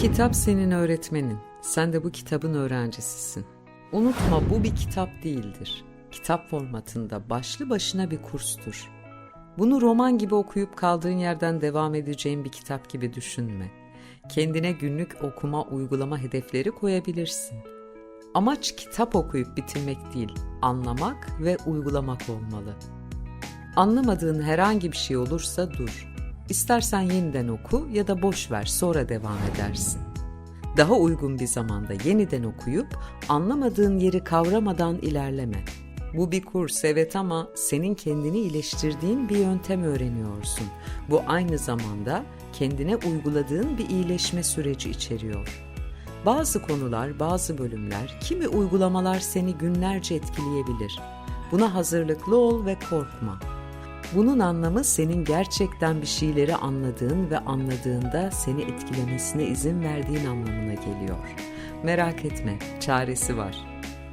kitap senin öğretmenin. Sen de bu kitabın öğrencisisin. Unutma bu bir kitap değildir. Kitap formatında başlı başına bir kurstur. Bunu roman gibi okuyup kaldığın yerden devam edeceğin bir kitap gibi düşünme. Kendine günlük okuma uygulama hedefleri koyabilirsin. Amaç kitap okuyup bitirmek değil, anlamak ve uygulamak olmalı. Anlamadığın herhangi bir şey olursa dur. İstersen yeniden oku ya da boş ver sonra devam edersin. Daha uygun bir zamanda yeniden okuyup anlamadığın yeri kavramadan ilerleme. Bu bir kurs evet ama senin kendini iyileştirdiğin bir yöntem öğreniyorsun. Bu aynı zamanda kendine uyguladığın bir iyileşme süreci içeriyor. Bazı konular, bazı bölümler, kimi uygulamalar seni günlerce etkileyebilir. Buna hazırlıklı ol ve korkma. Bunun anlamı senin gerçekten bir şeyleri anladığın ve anladığında seni etkilemesine izin verdiğin anlamına geliyor. Merak etme, çaresi var.